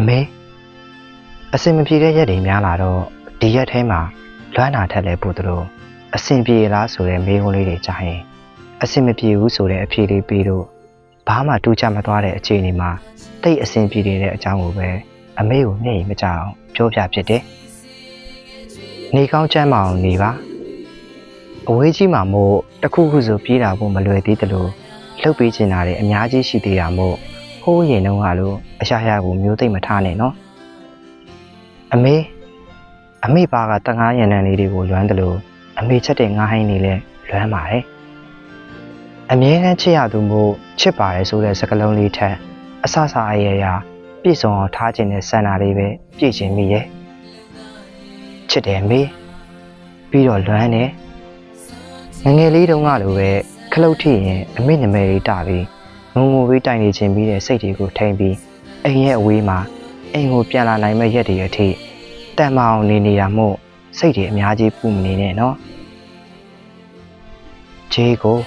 အမေအစင်မပြေတဲ့ရက်တွေများလာတော့ဒီရက်ထဲမှာလွမ်းနာထက်လဲပို့သလိုအစင်ပြေလားဆိုတဲ့မေးခွန်းလေးတွေကြားရင်အစင်မပြေဘူးဆိုတဲ့အဖြေလေးပြီးတော့ဘာမှတူးချမသွားတဲ့အခြေအနေမှာတိတ်အစင်ပြေနေတဲ့အကြောင်းကိုပဲအမေကိုမျက်ရည်မကြအောင်ပြောပြဖြစ်တယ်။နေကောင်းချမ်းမအောင်နေပါအဝေးကြီးမှာမို့တစ်ခုခုဆိုပြေးတာဖို့မလွယ်သေးတယ်လို့လှုပ်ပေးချင်တာတွေအများကြီးရှိသေးတာမို့ ဟိုးရင်တုန်းကလို့အရှာရှာကိုမျိုးသိမ့်မထားနဲ့နော်အမေအမေပါကတငားရံတန်လေးတွေကိုလွမ်းတယ်လို့အမေချက်တဲ့ငားဟိုင်းနေလဲလွမ်းပါတယ်အမြဲတမ်းချစ်ရသူမို့ချစ်ပါတယ်ဆိုတဲ့စကားလုံးလေးထက်အဆဆအရရပြည့်စုံအောင်ထားခြင်းနဲ့စံနာလေးပဲပြည့်ခြင်းမိရဲ့ချစ်တယ်အမေပြီးတော့လွမ်းတယ်ငယ်ငယ်လေးတုန်းကလိုပဲခလုတ်ထိရင်အမေနာမည်လေးတပြီး ငုံငိုပြီးတိုင်နေခြင်းပြီးတဲ့စိတ်တွေကိုထိမ့်ပြီးအိမ်ရဲ့အဝေးမှာအိမ်ကိုပြန်လာနိုင်မဲ့ရက်တွေအထိတန်မအောင်နေနေရမို့စိတ်တွေအများကြီးပူမနေနဲ့နော်ဂျေကို